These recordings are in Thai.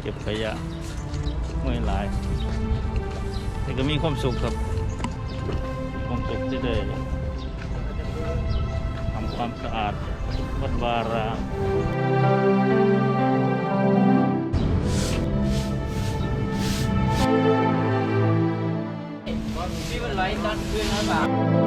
เก็บขยะเมื่อยหลาย แต่ก็มีความสุขครับความสุขที่ได้ทำความสะอาดวัดวารามพี่มันไหลตอนคืนนะป่า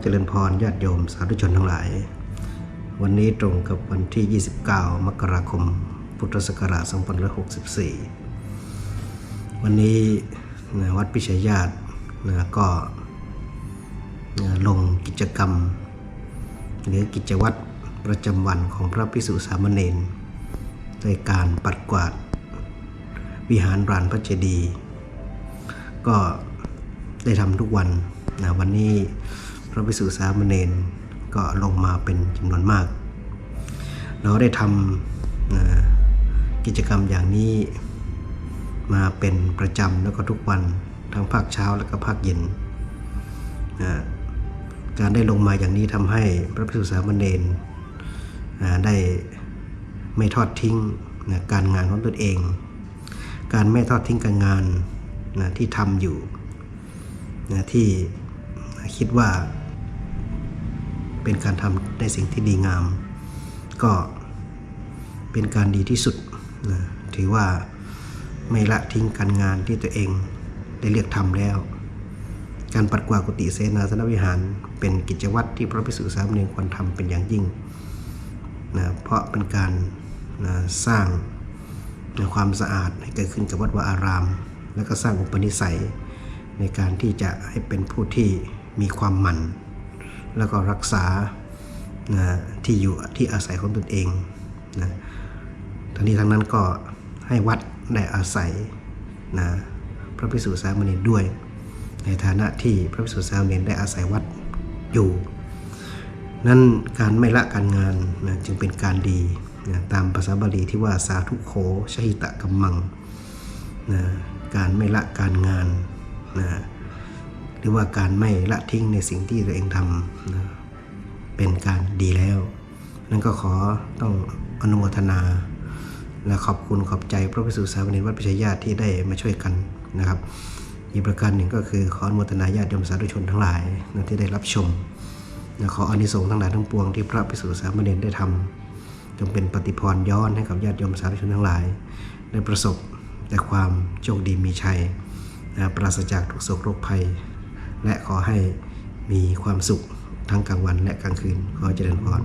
เจริญพรญาติโยมสาธุชนทั้งหลาย วันนี้ตรงกับวันที่ 29 มกราคม พุทธศักราช 2564 วันนี้นะวัดพิชยญาตินะก็นะลงกิจกรรม หรือกิจวัตรประจำวันของพระพิสุสามเณรโดยการปัดกวาด วิหารรานพระเจดีย์ก็ได้ทำทุกวันนะวันนี้ ระภิกษุสามเณรก็ลงมาเป็นจำนวนมาก เราได้ทำกิจกรรมอย่างนี้มาเป็นประจำแล้วก็ทุกวันทั้งภาคเช้าและก็ภาคเย็นการได้ลงมาอย่างนี้ทำให้พระภิกษุสามเณรได้ไม่ทอดทิ้งนะการงานของตนเอง การไม่ทอดทิ้งการงานนะที่ทำอยู่นะที่คิดว่า เป็นการทำในสิ่งที่ดีงาม ก็เป็นการดีที่สุดนะถือว่าไม่ละทิ้งการงานที่ตัวเองได้เลือกทำแล้ว การปัดกวาดกุฏิเสนาสนวิหาร เป็นกิจวัตรที่พระภิกษุสามเณรควรทำเป็นอย่างยิ่งนะเพราะเป็นการนะสร้างความสะอาดให้เกิดขึ้นกับวัดวาอาราม แล้วก็สร้างอุปนิสัยในการที่จะให้เป็นผู้ที่มีความหมั่น แล้วก็รักษานะที่อยู่ที่อาศัยของตนเองนะทั้งนี้ทั้งนั้นก็ให้วัดได้อาศัยนะพระภิกษุสามเณรด้วย ในฐานะที่พระภิกษุสามเณรได้อาศัยวัดอยู่ นั้นการไม่ละการงานนะจึงเป็นการดีนะตามภาษาบาลีที่ว่าสาธุโขชหิตะกัมมังนะการไม่ละการงานนะ รือว่าการไม่ละทิ้งในสิ่งที่ตัวเองทำนะเป็นการดีแล้ว นั่นก็ขอต้องอนุโมทนาและขอบคุณขอบใจพระภิกษุสามเณรวัดพิชยญาติที่ได้มาช่วยกันนะครับ อีกประการหนึ่งก็คือขออนุโมทนาญาติโยมสาธุชนทั้งหลายนะที่ได้รับชมนะขออานิสงส์ทั้งหลายทั้งปวงที่พระภิกษุสามเณรได้ทำจงเป็นปฏิพรย้อนให้กับญาติโยมสาธุชนทั้งหลาย ได้ประสบแต่ความโชคดีมีชัยนะปราศจากทุกโศกโรคภัย และขอให้มีความสุขทั้งกลางวันและกลางคืนขอเจริญพร